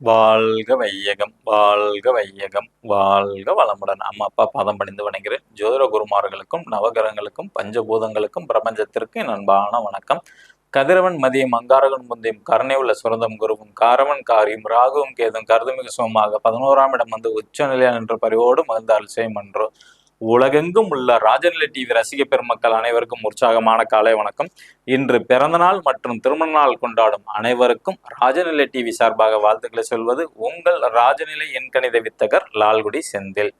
வாழ்க வையகம் வாழ்க வையகம் வாழ்க வளமுடன். அம்மா அப்பா பாதம் பணிந்து வணங்குகிறேன் ஜோதிட குருமார்களுக்கும் நவகிரகங்களுக்கும் பஞ்சபூதங்களுக்கும் பிரபஞ்சத்திற்கு என் அன்பான வணக்கம். கதிரவன் மதியம் அங்காரகன் முந்தையும் கருணை உள்ள சுரந்தம் குருவும் காரவன் காரியும் ராகுவும் கேதும் கருதுமிகு சுமமாக பதினோராம் இடம் வந்து உச்ச உச்சநிலையா நின்ற பரிவோடு மகிழ்ந்தால் செய்மன்றோ உலகெங்கும் உள்ள ராஜநிலை டிவி ரசிக பெருமக்கள் அனைவருக்கும் உற்சாகமான காலை வணக்கம். இன்று பிறந்தநாள் மற்றும் திருமண நாள் கொண்டாடும் அனைவருக்கும் ராஜநிலை டிவி சார்பாக வாழ்த்துக்களை சொல்வது உங்கள் ராஜநிலை எண்கணித வித்தகர் லால்குடி செந்தில்.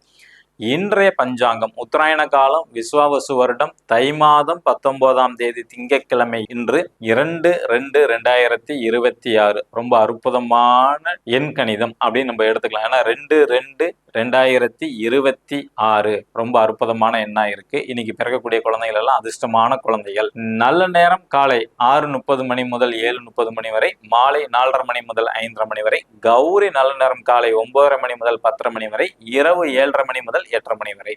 இன்றைய பஞ்சாங்கம் உத்தராயண காலம் விஸ்வாவசு வருடம் தை மாதம் பத்தொன்பதாம் தேதி திங்கட்கிழமை இன்று இரண்டு ரெண்டு ரெண்டாயிரத்தி இருபத்தி ஆறு. ரொம்ப அற்புதமான எண் கணிதம் அப்படின்னு நம்ம எடுத்துக்கலாம். ஏன்னா ரெண்டு ரெண்டு ரெண்டாயிரத்தி இருபத்தி ஆறு. ரொம்ப அற்புதமான எண்ணா இருக்கு. இன்னைக்கு பிறக்கக்கூடிய குழந்தைகள் எல்லாம் அதிர்ஷ்டமான குழந்தைகள். நல்ல நேரம் காலை ஆறு முப்பது மணி முதல் ஏழு முப்பது மணி வரை மாலை நாலரை மணி முதல் ஐந்தரை மணி வரை கௌரி நல்ல நேரம் காலை ஒன்பதரை மணி முதல் பத்தரை மணி வரை இரவு ஏழரை மணி முதல் எட்டரை மணி வரை.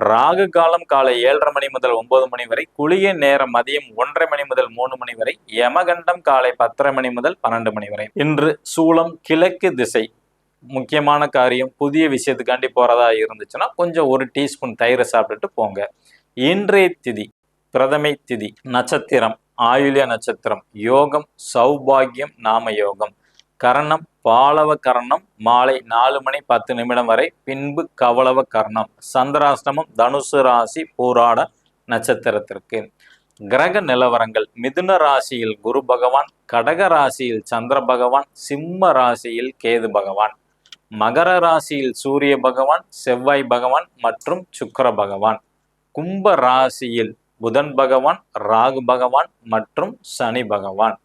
ராகு காலம் காலை ஏழரை மணி முதல் ஒன்பது மணி வரை குளிய நேரம் மதியம் ஒன்றரை மணி முதல் மூணு மணி வரை யமகண்டம் காலை பத்தரை மணி முதல் பன்னெண்டு மணி வரை. இன்று சூளம் கிழக்கு திசை. முக்கியமான காரியம் புதிய விஷயத்துக்காண்டி போறதா இருந்துச்சுன்னா கொஞ்சம் ஒரு டீஸ்பூன் தயிரை சாப்பிட்டுட்டு போங்க. இன்றைய திதி பிரதமை திதி நட்சத்திரம் ஆயுள்ய நட்சத்திரம் யோகம் சௌபாகியம் நாம யோகம். கரணம் பாலவ கரணம் மாலை நாலு மணி பத்து நிமிடம் வரை பின்பு கவளவ கரணம். சந்திராஷ்டமம் தனுசு ராசி பூராட நட்சத்திரத்திற்கு. கிரக நிலவரங்கள். மிதுன ராசியில் குரு பகவான் கடக ராசியில் சந்திர பகவான் சிம்ம ராசியில் கேது பகவான். மகர ராசியில் சூரிய பகவான் செவ்வாய் பகவான் மற்றும் சுக்கிர பகவான். கும்ப ராசியில் புதன் பகவான் ராகு பகவான் மற்றும் சனி பகவான்.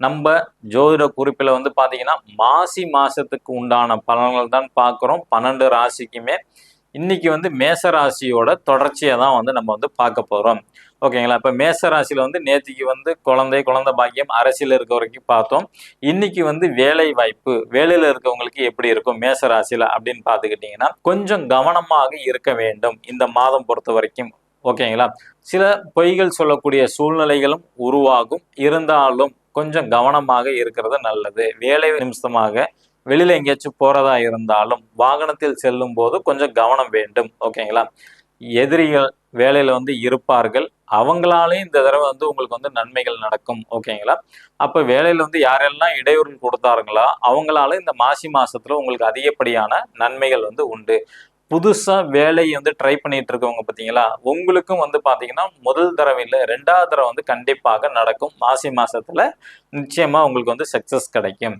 நம்ம ஜோதிட குறிப்பில் வந்து பார்த்தீங்கன்னா மாசி மாசத்துக்கு உண்டான பலன்கள் தான் பார்க்குறோம் பன்னெண்டு ராசிக்குமே. இன்னைக்கு வந்து மேச ராசியோட தொடர்ச்சியை தான் வந்து நம்ம வந்து பார்க்க போகிறோம் ஓகேங்களா இப்போ மேச ராசியில் வந்து நேற்றுக்கு வந்து குழந்தை குழந்தை பாக்கியம் அரசியல் இருக்க வரைக்கும் பார்த்தோம். இன்னைக்கு வந்து வேலை வாய்ப்பு வேலையில் இருக்கவங்களுக்கு எப்படி இருக்கும் மேச ராசியில் அப்படின்னு பார்த்துக்கிட்டிங்கன்னா கொஞ்சம் கவனமாக இருக்க வேண்டும் இந்த மாதம் பொறுத்த வரைக்கும். ஓகேங்களா? சில பொய்கள் சொல்லக்கூடிய சூழ்நிலைகளும் உருவாகும். இருந்தாலும் கொஞ்சம் கவனமாக இருக்கிறது நல்லது. வேலை நிமிஷமாக வெளியில எங்கேயாச்சும் போறதா இருந்தாலும் வாகனத்தில் செல்லும் போது கொஞ்சம் கவனம் வேண்டும். ஓகேங்களா? எதிரிகள் வேலையில வந்து இருப்பார்கள். அவங்களாலே இந்த தடவை வந்து உங்களுக்கு வந்து நன்மைகள் நடக்கும். ஓகேங்களா? அப்ப வேலையில வந்து யாரெல்லாம் இடையூறு கொடுத்தாருங்களோ அவங்களால இந்த மாசி மாசத்துல உங்களுக்கு அதிகப்படியான நன்மைகள் வந்து உண்டு. புதுசாக வேலையை வந்து ட்ரை பண்ணிட்டு இருக்கவங்க பார்த்தீங்களா? உங்களுக்கும் வந்து பார்த்தீங்கன்னா முதல் தடவை இல்லை ரெண்டாவது தடவை வந்து கண்டிப்பாக நடக்கும். மாசி மாதத்தில் நிச்சயமாக உங்களுக்கு வந்து சக்சஸ் கிடைக்கும்.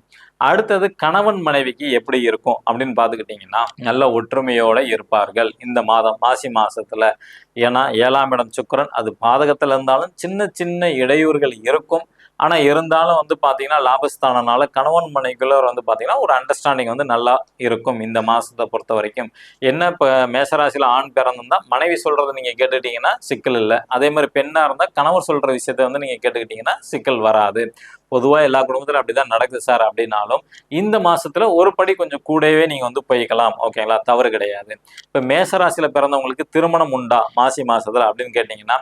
அடுத்தது கணவன் மனைவிக்கு எப்படி இருக்கும் அப்படின்னு பார்த்துக்கிட்டிங்கன்னா நல்ல ஒற்றுமையோடு இருப்பார்கள். இந்த மாதம் மாசி மாதத்தில் ஏன்னா ஏழாம் இடம் சுக்கரன் அது பாதகத்தில் இருந்தாலும் சின்ன சின்ன இடையூறுகள் இருக்கும். ஆனால் இருந்தாலும் வந்து பார்த்தீங்கன்னா லாபஸ்தானனால கணவன் மனைக்குள்ள வந்து பார்த்தீங்கன்னா ஒரு அண்டர்ஸ்டாண்டிங் வந்து நல்லா இருக்கும் இந்த மாதத்தை பொறுத்த வரைக்கும். என்ன இப்போ மேசராசியில் ஆண் பிறந்திருந்தால் மனைவி சொல்கிறத நீங்கள் கேட்டுக்கிட்டீங்கன்னா சிக்கல் இல்லை. அதே மாதிரி பெண்ணாக இருந்தால் கணவர் சொல்கிற விஷயத்த வந்து நீங்கள் கேட்டுக்கிட்டீங்கன்னா சிக்கல் வராது. பொதுவாக எல்லா குடும்பத்திலும் அப்படிதான் நடக்குது சார் அப்படின்னாலும் இந்த மாதத்தில் ஒரு படி கொஞ்சம் கூடவே நீங்க வந்து போய்க்கலாம் ஓகேங்களா? தவறு கிடையாது. இப்போ மேசராசியில பிறந்தவங்களுக்கு திருமணம் உண்டா மாசி மாதத்தில் அப்படின்னு கேட்டிங்கன்னா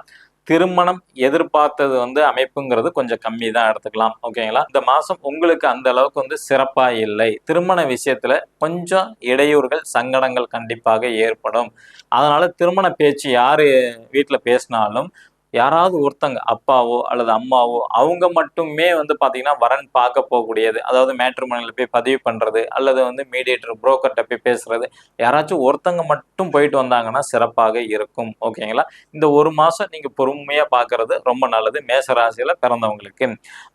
திருமணம் எதிர்பார்த்தது வந்து அமைப்புங்கிறது கொஞ்சம் கம்மி தான் எடுத்துக்கலாம். ஓகேங்களா இந்த மாசம் உங்களுக்கு அந்த அளவுக்கு வந்து சிறப்பா இல்லை. திருமண விஷயத்துல கொஞ்சம் இடையூறுகள் சங்கடங்கள் கண்டிப்பாக ஏற்படும். அதனால திருமண பேச்சு யாரு வீட்டுல பேசினாலும் யாராவது ஒருத்தங்க அப்பாவோ அல்லது அம்மாவோ அவங்க மட்டுமே வந்து பார்த்தீங்கன்னா வரன் பார்க்க போகக்கூடியது. அதாவது மேட்ரிமோனியில் போய் பதிவு பண்ணுறது அல்லது வந்து மீடியேட்டர் புரோக்கர்கிட்ட போய் பேசுறது. யாராச்சும் ஒருத்தங்க மட்டும் போயிட்டு வந்தாங்கன்னா சிறப்பாக இருக்கும். ஓகேங்களா இந்த ஒரு மாதம் நீங்கள் பொறுமையாக பார்க்கறது ரொம்ப நல்லது. மேசராசியில் பிறந்தவங்களுக்கு.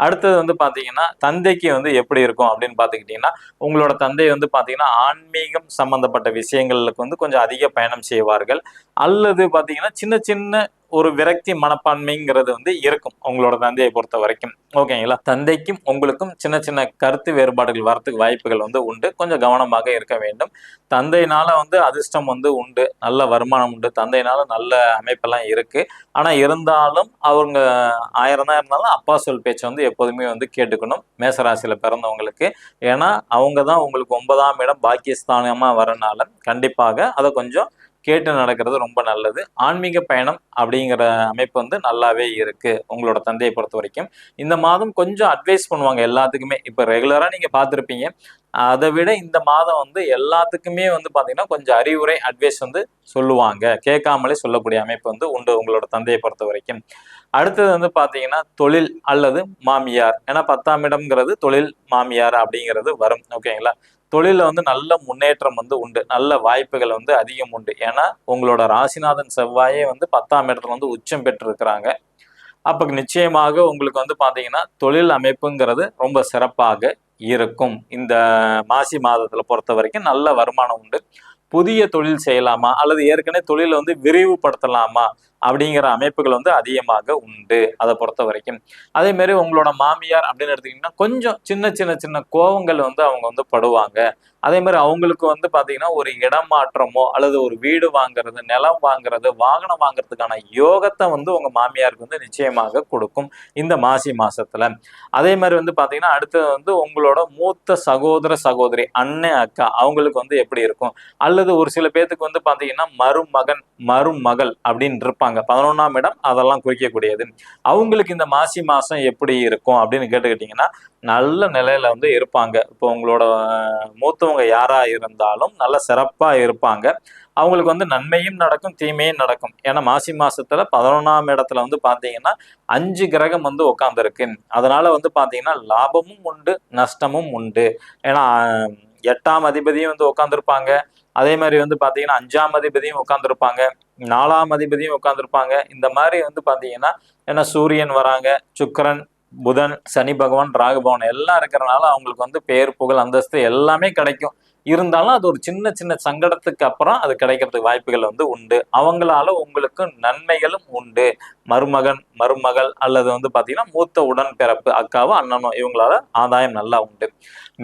அடுத்தது வந்து பார்த்தீங்கன்னா தந்தைக்கு வந்து எப்படி இருக்கும் அப்படின்னு பார்த்துக்கிட்டிங்கன்னா உங்களோட தந்தை வந்து பார்த்தீங்கன்னா ஆன்மீகம் சம்மந்தப்பட்ட விஷயங்களுக்கு வந்து கொஞ்சம் அதிக பயணம் செய்வார்கள். அல்லது பார்த்தீங்கன்னா சின்ன சின்ன ஒரு விரக்தி மனப்பான்மைங்கிறது வந்து இருக்கும் உங்களோட தந்தையை பொறுத்த வரைக்கும். ஓகேங்களா? தந்தைக்கும் உங்களுக்கும் சின்ன சின்ன கருத்து வேறுபாடுகள் வரத்துக்கு வாய்ப்புகள் வந்து உண்டு. கொஞ்சம் கவனமாக இருக்க வேண்டும். தந்தையினால வந்து அதிர்ஷ்டம் வந்து உண்டு. நல்ல வருமானம் உண்டு. தந்தையினால நல்ல அமைப்பெல்லாம் இருக்கு. ஆனா இருந்தாலும் அவங்க ஆயிரம் தான் இருந்தாலும் அப்பா சொல் பேச்சை வந்து எப்போதுமே வந்து கேட்டுக்கணும். மேசராசியில பிறந்தவங்களுக்கு. ஏன்னா அவங்க தான் உங்களுக்கு ஒன்பதாம் இடம் பாக்கியஸ்தானமா வரனால கண்டிப்பாக அதை கொஞ்சம் கேட்டு நடக்கிறது ரொம்ப நல்லது. ஆன்மீக பயணம் அப்படிங்கிற அமைப்பு வந்து நல்லாவே இருக்கு உங்களோட தந்தையை பொறுத்த வரைக்கும். இந்த மாதம் கொஞ்சம் அட்வைஸ் பண்ணுவாங்க எல்லாத்துக்குமே. இப்போ ரெகுலரா நீங்க பார்த்துருப்பீங்க. அதை விட இந்த மாதம் வந்து எல்லாத்துக்குமே வந்து பாத்தீங்கன்னா கொஞ்சம் அறிவுரை அட்வைஸ் வந்து சொல்லுவாங்க. கேட்காமலே சொல்லக்கூடிய அமைப்பு வந்து உண்டு உங்களோட தந்தையை பொறுத்த வரைக்கும். அடுத்தது வந்து பாத்தீங்கன்னா தொழில் அல்லது மாமியார். ஏன்னா பத்தாம் இடம்ங்கிறது தொழில் மாமியார் அப்படிங்கிறது வரும். ஓகேங்களா? தொழிலில் வந்து நல்ல முன்னேற்றம் வந்து உண்டு. நல்ல வாய்ப்புகள் வந்து அதிகம் உண்டு. ஏன்னா உங்களோட ராசிநாதன் செவ்வாயே வந்து பத்தாம் இடத்துல வந்து உச்சம் பெற்றிருக்கிறாங்க. அப்போ நிச்சயமாக உங்களுக்கு வந்து பார்த்தீங்கன்னா தொழில் அமைப்புங்கிறது ரொம்ப சிறப்பாக இருக்கும். இந்த மாசி மாதத்தில் பொறுத்த வரைக்கும் நல்ல வருமானம் உண்டு. புதிய தொழில் செய்யலாமா? அல்லது ஏற்கனவே தொழிலை வந்து விரிவுபடுத்தலாமா? அப்படிங்கிற அமைப்புகள் வந்து அதிகமாக உண்டு. அதை பொறுத்த வரைக்கும். அதே மாதிரி உங்களோட மாமியார் அப்படின்னு எடுத்துக்கிட்டிங்கன்னா கொஞ்சம் சின்ன சின்ன சின்ன கோவங்கள் வந்து அவங்க வந்து படுவாங்க. அதே மாதிரி அவங்களுக்கு வந்து பார்த்தீங்கன்னா ஒரு இடம் மாற்றமோ அல்லது ஒரு வீடு வாங்குறது நிலம் வாங்குறது வாகனம் வாங்குறதுக்கான யோகத்தை வந்து உங்க மாமியாருக்கு வந்து நிச்சயமாக கொடுக்கும் இந்த மாசி மாசத்துல. அதே மாதிரி வந்து பார்த்தீங்கன்னா அடுத்தது வந்து உங்களோட மூத்த சகோதர சகோதரி அண்ணன் அக்கா அவங்களுக்கு வந்து எப்படி இருக்கும்? அல்லது ஒரு சில பேர்த்துக்கு வந்து பார்த்தீங்கன்னா மருமகன் மருமகள் அப்படின்னு இருப்பாங்க. பதினொன்றாம் இடம் அதெல்லாம் குறிக்கக்கூடியது. அவங்களுக்கு இந்த மாசி மாதம் எப்படி இருக்கும் அப்படின்னு கேட்டுக்கிட்டிங்கன்னா நல்ல நிலையில வந்து இருப்பாங்க. இப்போ உங்களோட மூத்தவங்க யாராக இருந்தாலும் நல்ல சிறப்பாக இருப்பாங்க. அவங்களுக்கு வந்து நன்மையும் நடக்கும் தீமையும் நடக்கும். ஏன்னா மாசி மாசத்துல பதினொன்றாம் இடத்துல வந்து பார்த்தீங்கன்னா அஞ்சு கிரகம் வந்து உட்காந்துருக்கு அதனால வந்து பார்த்தீங்கன்னா லாபமும் உண்டு நஷ்டமும் உண்டு. ஏன்னா எட்டாம் அதிபதியும் வந்து உட்காந்துருப்பாங்க அதே மாதிரி வந்து பார்த்தீங்கன்னா அஞ்சாம் அதிபதியும் உட்காந்துருப்பாங்க நாலாம் அதிபதியும் உட்காந்துருப்பாங்க இந்த மாதிரி வந்து பார்த்தீங்கன்னா ஏன்னா சூரியன் வராங்க சுக்கரன் புதன் சனி பகவான் ராகுபவன் எல்லாம் இருக்கிறனால அவங்களுக்கு வந்து பேர் புகழ் அந்தஸ்து எல்லாமே கிடைக்கும். இருந்தாலும் அது ஒரு சின்ன சின்ன சங்கடத்துக்கு அப்புறம் அது கிடைக்கிறதுக்கு வாய்ப்புகள் வந்து உண்டு. அவங்களால உங்களுக்கு நன்மைகளும் உண்டு. மருமகன் மருமகள் அல்லது வந்து பார்த்தீங்கன்னா மூத்த உடன்பிறப்பு அக்காவோ அண்ணனோ இவங்களால ஆதாயம் நல்லா உண்டு.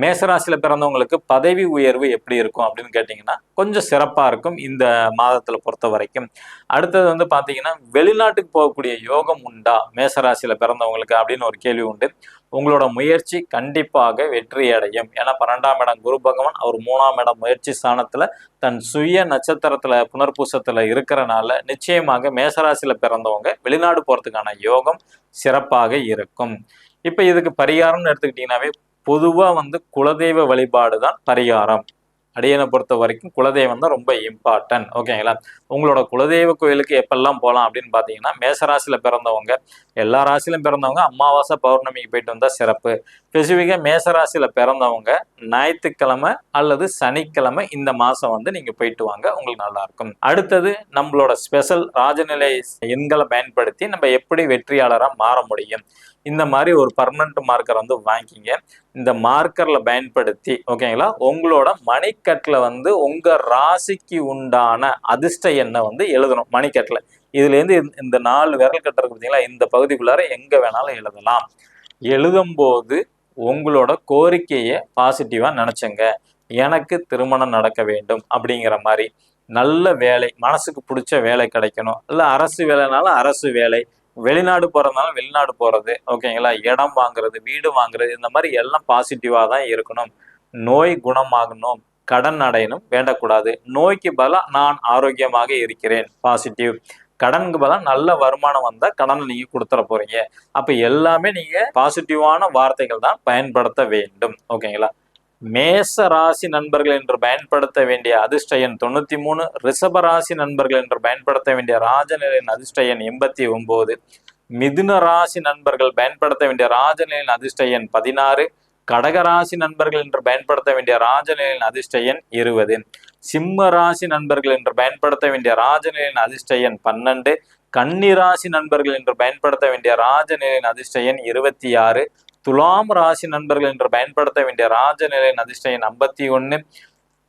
மேசராசியில பிறந்தவங்களுக்கு பதவி உயர்வு எப்படி இருக்கும் அப்படின்னு கேட்டிங்கன்னா கொஞ்சம் சிறப்பாக இருக்கும் இந்த மாதத்தில் பொறுத்த வரைக்கும். அடுத்தது வந்து பார்த்தீங்கன்னா வெளிநாட்டுக்கு போகக்கூடிய யோகம் உண்டா மேசராசியில் பிறந்தவங்களுக்கு அப்படின்னு ஒரு கேள்வி உண்டு. உங்களோட முயற்சி கண்டிப்பாக வெற்றி அடையும். ஏன்னா பன்னெண்டாம் இடம் குரு பகவான் அவர் மூணாம் இடம் முயற்சி ஸ்தானத்தில் தன் சுய நட்சத்திரத்துல புனர்பூசத்துல இருக்கிறனால நிச்சயமாக மேசராசியில பிறந்தவங்க வெளிநாடு போறதுக்கான யோகம் சிறப்பாக இருக்கும். இப்போ இதுக்கு பரிகாரம்னு எடுத்துக்கிட்டிங்கனாவே பொதுவா வந்து குலதெய்வ வழிபாடு தான் பரிகாரம். அடியனை பொறுத்த வரைக்கும் குலதெய்வம் தான் ரொம்ப இம்பார்ட்டன்ட் ஓகேங்களா உங்களோட குலதெய்வ கோயிலுக்கு எப்பெல்லாம் போகலாம் அப்படின்னு பார்த்தீங்கன்னா மேசராசியில் பிறந்தவங்க எல்லா ராசியிலும் பிறந்தவங்க அமாவாசை பௌர்ணமிக்கு போயிட்டு வந்தால் சிறப்பு. ஸ்பெசிஃபிக்காக மேசராசியில் பிறந்தவங்க ஞாயிற்றுக்கிழமை அல்லது சனிக்கிழமை இந்த மாதம் வந்து நீங்கள் போயிட்டு வாங்க உங்களுக்கு நல்லாயிருக்கும். அடுத்தது நம்மளோட ஸ்பெஷல் ராஜநிலை எண்களை பயன்படுத்தி நம்ம எப்படி வெற்றியாளராக மாற முடியும்? இந்த மாதிரி ஒரு பர்மனண்ட் மார்க்கர் வந்து வாங்கிங்க. இந்த மார்க்கரில் பயன்படுத்தி ஓகேங்களா? உங்களோட மணிக்கட்டில் வந்து உங்கள் ராசிக்கு உண்டான அதிர்ஷ்ட எண்ணை வந்து எழுதணும் மணிக்கட்டில். இதுலேருந்து இந்த- இந்த நாலு விரல் கட்டுறதுக்கு பார்த்தீங்களா இந்த பகுதிக்குள்ளார எங்கே வேணாலும் எழுதலாம். எழுதும்போது உங்களோட கோரிக்கையை பாசிட்டிவாக நினச்சிங்க. எனக்கு திருமணம் நடக்க வேண்டும் அப்படிங்கிற மாதிரி நல்ல வேலை மனசுக்கு பிடிச்ச வேலை கிடைக்கணும். இல்லை அரசு வேலைனாலும் அரசு வேலை. வெளிநாடு போகிறதுனால வெளிநாடு போகிறது ஓகேங்களா இடம் வாங்குறது வீடு வாங்குறது இந்த மாதிரி எல்லாம் பாசிட்டிவாக தான் இருக்கணும். நோய் குணமாகணும் கடன் அடையணும் வேண்டக்கூடாது. நோய்க்கு பதிலா நான் ஆரோக்கியமாக இருக்கிறேன் பாசிட்டிவ் கடனுக்கு பதிலாக நல்ல வருமானம் வந்தா கடனை நீங்க கொடுத்துட போறீங்க. அப்போ எல்லாமே நீங்க பாசிட்டிவான வார்த்தைகள் தான் பயன்படுத்த வேண்டும். ஓகேங்களா? மேச ராசி நண்பர்கள் என்று பயன்படுத்த வேண்டிய அதிர்ஷ்ட எண் தொண்ணூத்தி மூணு ரிஷப ராசி நண்பர்கள் என்று பயன்படுத்த வேண்டிய ராஜநிலையின் அதிர்ஷ்ட எண் எண்பத்தி ஒம்பது மிதுன ராசி நண்பர்கள் பயன்படுத்த வேண்டிய ராஜநிலையின் அதிர்ஷ்ட எண் பதினாறு கடகராசி நண்பர்கள் என்று பயன்படுத்த வேண்டிய ராஜநிலையின் அதிர்ஷ்ட எண் இருபது. சிம்ம ராசி நண்பர்கள் என்று பயன்படுத்த வேண்டிய ராஜநிலையின் அதிர்ஷ்ட எண் பன்னெண்டு. கன்னி ராசி நண்பர்கள் என்று பயன்படுத்த வேண்டிய ராஜநிலையின் அதிர்ஷ்ட எண் இருபத்தி ஆறு துலாம் ராசி நண்பர்கள் என்று பயன்படுத்த வேண்டிய ராஜநிலையின் அதிர்ஷ்ட எண் ஐம்பத்தி ஒன்று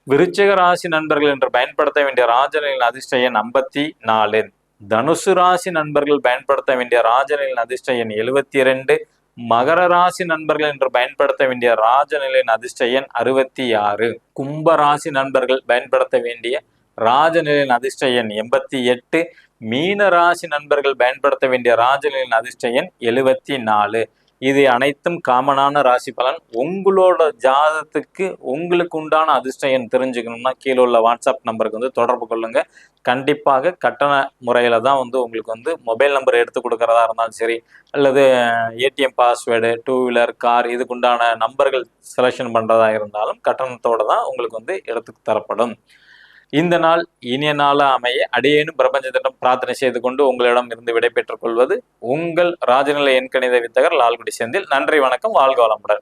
விருச்சிக ராசி நண்பர்கள் என்று பயன்படுத்த வேண்டிய ராஜநிலையின் அதிர்ஷ்ட எண் ஐம்பத்தி நாலு தனுசு ராசி நண்பர்கள் பயன்படுத்த வேண்டிய ராஜநிலையின் அதிர்ஷ்ட எண் எழுவத்தி இரண்டு மகர ராசி நண்பர்கள் என்று பயன்படுத்த வேண்டிய ராஜநிலையின் அதிர்ஷ்ட எண் அறுபத்தி ஆறு கும்ப ராசி நண்பர்கள் பயன்படுத்த வேண்டிய ராஜநிலையின் அதிர்ஷ்ட எண் எண்பத்தி எட்டு. மீன ராசி நண்பர்கள் பயன்படுத்த வேண்டிய ராஜநிலையின் அதிர்ஷ்ட எண் எழுவத்தி நாலு. இது அனைத்தும் காமனான ராசி பலன். உங்களோட ஜாதத்துக்கு உங்களுக்கு உண்டான அதிர்ஷ்டம் என் தெரிஞ்சுக்கணும்னா கீழே உள்ள வாட்ஸ்அப் நம்பருக்கு வந்து தொடர்பு கொள்ளுங்க. கண்டிப்பாக கட்டண முறையில தான் வந்து உங்களுக்கு வந்து மொபைல் நம்பர் எடுத்து கொடுக்கறதா இருந்தாலும் சரி அல்லது ATM password two wheeler car இதுக்குண்டான நம்பர்கள் செலெக்ஷன் பண்றதா இருந்தாலும் கட்டணத்தோட தான் உங்களுக்கு வந்து எடுத்து தரப்படும். இந்த நாள் இனிய நாளா அமைய அடியேனும் பிரபஞ்சத்திடம் பிரார்த்தனை செய்து கொண்டு உங்களிடம் இருந்து விடைபெற்றுக் கொள்வது உங்கள் ராஜநிலை எண்கணித வித்தகர் லால்குடி செந்தில். நன்றி வணக்கம் வாழ்க வளமுடன்.